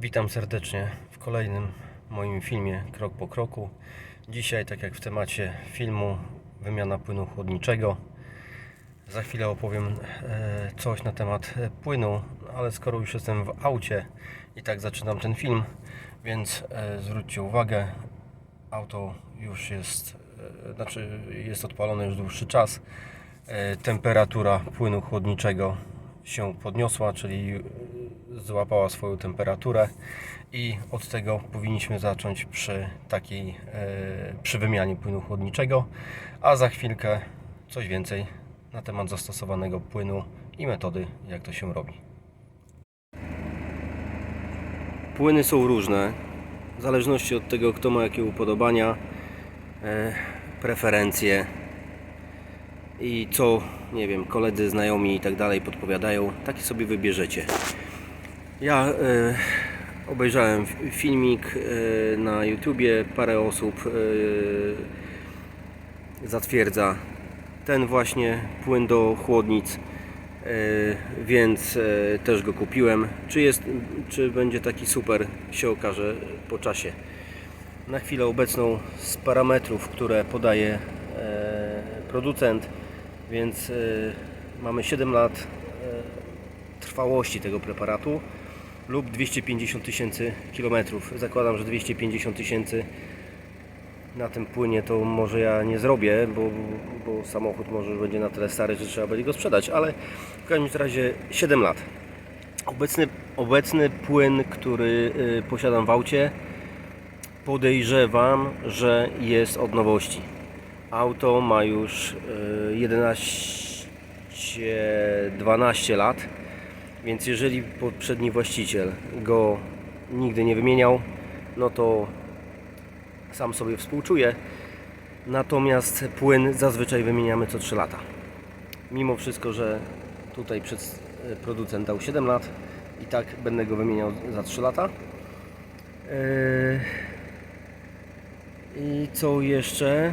Witam serdecznie w kolejnym moim filmie Krok po kroku. Dzisiaj, tak jak w temacie filmu, wymiana płynu chłodniczego. Za chwilę opowiem e, coś na temat e, płynu, ale skoro już jestem w aucie i tak zaczynam ten film, więc e, zwróćcie uwagę, auto już jest, znaczy jest odpalone już dłuższy czas. Temperatura płynu chłodniczego się podniosła, czyli e, złapała swoją temperaturę i od tego powinniśmy zacząć przy takiej, e, przy wymianie płynu chłodniczego, a za chwilkę coś więcej na temat zastosowanego płynu i metody, jak to się robi. Płyny są różne, w zależności od tego, kto ma jakie upodobania, e, preferencje i co, nie wiem, koledzy, znajomi i tak dalej podpowiadają, takie sobie wybierzecie. Ja e, obejrzałem filmik e, na YouTubie, parę osób e, zatwierdza ten właśnie płyn do chłodnic, e, więc e, też go kupiłem. Czy, jest, czy będzie taki super, się okaże po czasie. Na chwilę obecną z parametrów, które podaje e, producent, więc e, mamy 7 lat e, trwałości tego preparatu lub 250 tysięcy kilometrów. Zakładam, że 250 tysięcy na tym płynie to może ja nie zrobię, bo, bo samochód może będzie na tyle stary, że trzeba będzie go sprzedać, ale w każdym razie 7 lat. Obecny, obecny płyn, który y, posiadam w aucie, podejrzewam, że jest od nowości. Auto ma już y, 11-12 lat, więc jeżeli poprzedni właściciel go nigdy nie wymieniał, no to sam sobie współczuję. Natomiast płyn zazwyczaj wymieniamy co 3 lata. Mimo wszystko, że tutaj przed, producent dał 7 lat i tak będę go wymieniał za 3 lata. Yy, I co jeszcze? Yy,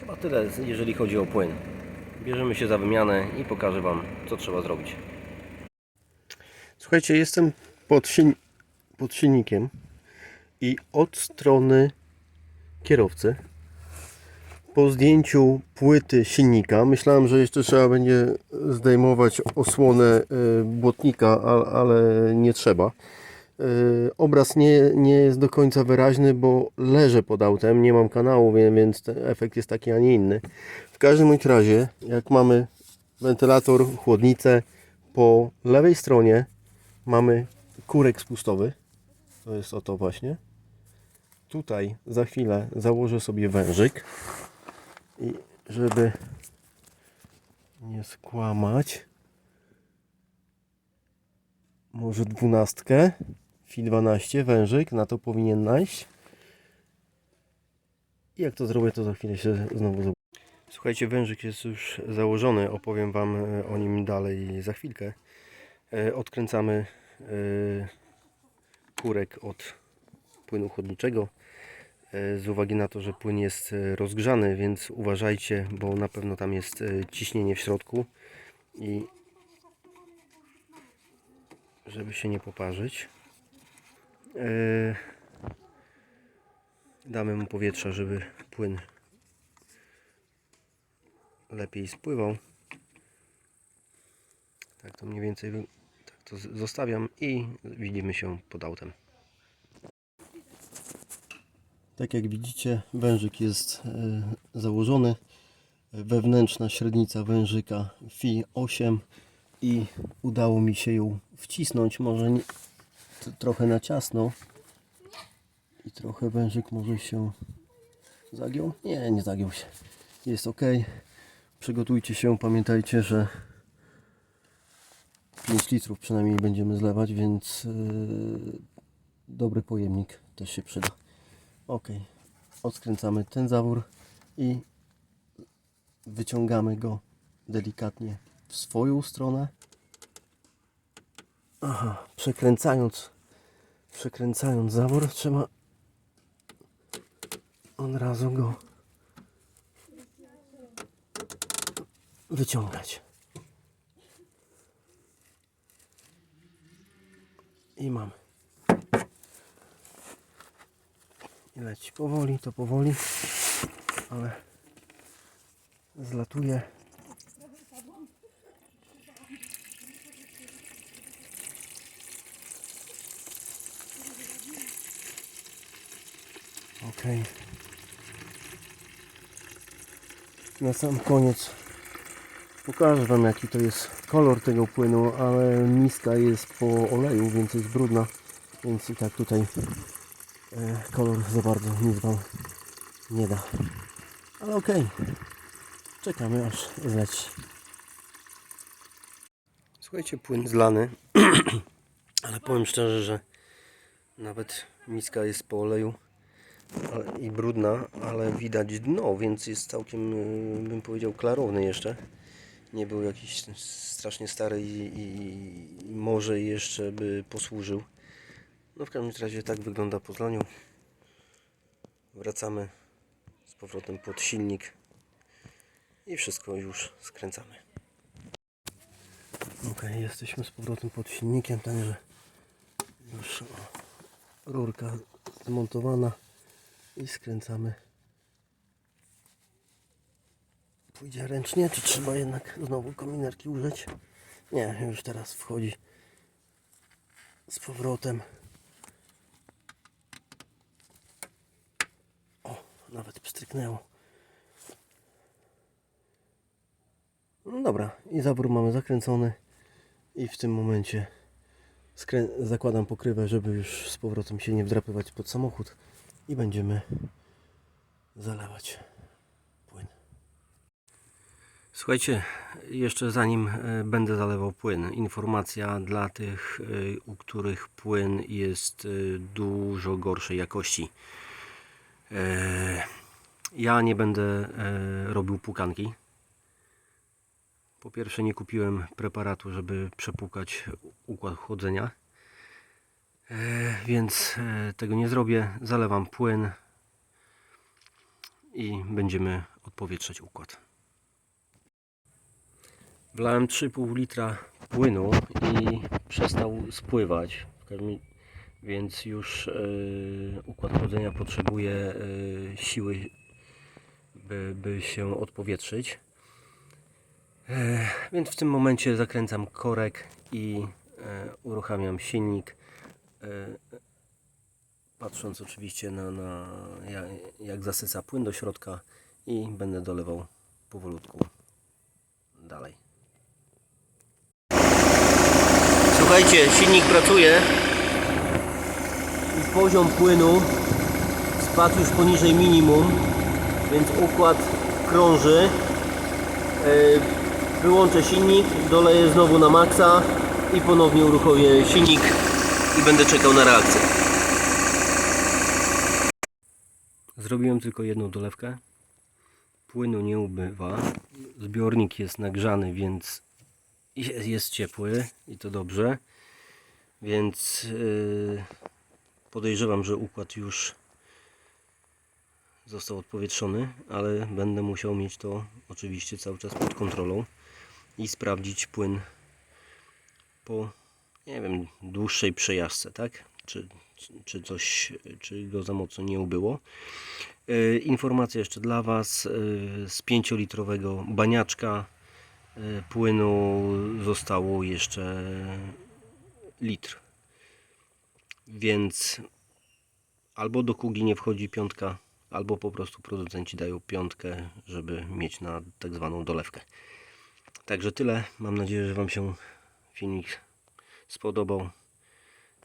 Chyba tyle, jeżeli chodzi o płyn. Bierzemy się za wymianę i pokażę Wam, co trzeba zrobić. Słuchajcie, jestem pod, siln- pod silnikiem i od strony kierowcy po zdjęciu płyty silnika myślałem, że jeszcze trzeba będzie zdejmować osłonę e, błotnika, ale nie trzeba. E, Obraz nie, nie jest do końca wyraźny, bo leżę pod autem, nie mam kanału, więc efekt jest taki, a nie inny. W każdym bądź razie, jak mamy wentylator, chłodnicę, po lewej stronie mamy kurek spustowy. To jest oto właśnie. Tutaj za chwilę założę sobie wężyk i żeby nie skłamać może dwunastkę FI 12 wężyk na to powinien najść i jak to zrobię to za chwilę się znowu zobaczę. Słuchajcie, wężyk jest już założony, opowiem Wam e, o nim dalej za chwilkę. E, Odkręcamy e, kurek od płynu chłodniczego z uwagi na to, że płyn jest rozgrzany, więc uważajcie, bo na pewno tam jest ciśnienie w środku i żeby się nie poparzyć damy mu powietrza, żeby płyn lepiej spływał tak to mniej więcej tak to zostawiam i widzimy się pod autem tak jak widzicie, wężyk jest e, założony. Wewnętrzna średnica wężyka FI 8 i udało mi się ją wcisnąć. Może nie, trochę na ciasno i trochę wężyk może się zagiął. Nie, nie zagiął się. Jest ok. Przygotujcie się, pamiętajcie, że 5 litrów przynajmniej będziemy zlewać, więc yy, dobry pojemnik też się przyda. Ok, odkręcamy ten zawór i wyciągamy go delikatnie w swoją stronę. Aha, przekręcając, przekręcając zawór trzeba od razu go wyciągać. I mamy. I leci powoli, to powoli, ale zlatuje. Okej. Na sam koniec pokażę Wam jaki to jest kolor tego płynu, ale miska jest po oleju, więc jest brudna, więc i tak tutaj e, kolor za bardzo nic Wam nie da. Ale okej, czekamy aż zleci. Słuchajcie, płyn zlany, ale powiem szczerze, że nawet miska jest po oleju i brudna, ale widać dno, więc jest całkiem, y, bym powiedział, klarowny jeszcze. Nie był jakiś strasznie stary i, i, może jeszcze by posłużył. No w każdym razie tak wygląda po zlaniu. Wracamy z powrotem pod silnik i wszystko już skręcamy. Ok, jesteśmy z powrotem pod silnikiem, także już rurka zmontowana i skręcamy. Pójdzie ręcznie, czy trzeba jednak znowu kominerki użyć? Nie, już teraz wchodzi z powrotem. O, nawet pstryknęło. No dobra, i zabór mamy zakręcony i w tym momencie zakładam pokrywę, żeby już z powrotem się nie wdrapywać pod samochód i będziemy zalewać płyn. Słuchajcie, jeszcze zanim e, będę zalewał płyn, informacja dla tych, e, u których płyn jest e, dużo gorszej jakości. Ja nie będę robił płukanki. Po pierwsze nie kupiłem preparatu, żeby przepłukać układ chłodzenia. E, Więc e, tego nie zrobię. Zalewam płyn i będziemy odpowietrzać układ. Wlałem 3,5 litra płynu i przestał spływać. Więc już e, układ chłodzenia potrzebuje siły, by, by się odpowietrzyć. Więc w tym momencie zakręcam korek i uruchamiam silnik. E, Patrząc oczywiście na, na jak, jak zasysa płyn do środka i będę dolewał powolutku dalej. Słuchajcie, silnik pracuje i poziom płynu spadł już poniżej minimum, więc układ krąży. E, Wyłączę silnik, doleję znowu na maksa i ponownie uruchomię silnik i będę czekał na reakcję. Zrobiłem tylko jedną dolewkę. Płynu nie ubywa. Zbiornik jest nagrzany, więc je- jest ciepły i to dobrze. Więc yy, podejrzewam, że układ już został odpowietrzony, ale będę musiał mieć to oczywiście cały czas pod kontrolą i sprawdzić płyn po nie wiem, dłuższej przejażdżce, tak? Czy, czy coś, czy go za mocno nie ubyło. E, Informacja jeszcze dla Was. e, Z 5-litrowego baniaczka e, płynu zostało jeszcze litr. Więc albo do kugi nie wchodzi piątka, albo po prostu producenci dają piątkę, żeby mieć na tak zwaną dolewkę. Także tyle. Mam nadzieję, że Wam się filmik spodobał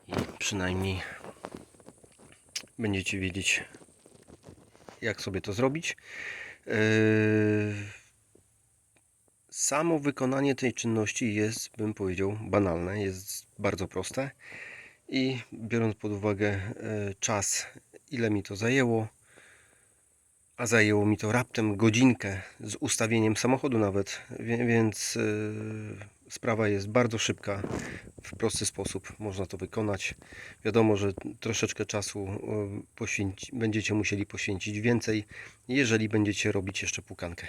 i przynajmniej będziecie wiedzieć jak sobie to zrobić. Yy, Samo wykonanie tej czynności jest, bym powiedział, banalne, jest bardzo proste i biorąc pod uwagę e, czas, ile mi to zajęło, a zajęło mi to raptem godzinkę z ustawieniem samochodu nawet, więc e, sprawa jest bardzo szybka, w prosty sposób można to wykonać. Wiadomo, że troszeczkę czasu e, poświęci, będziecie musieli poświęcić więcej, jeżeli będziecie robić jeszcze pukankę.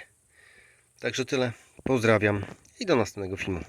Także tyle. Pozdrawiam i do następnego filmu.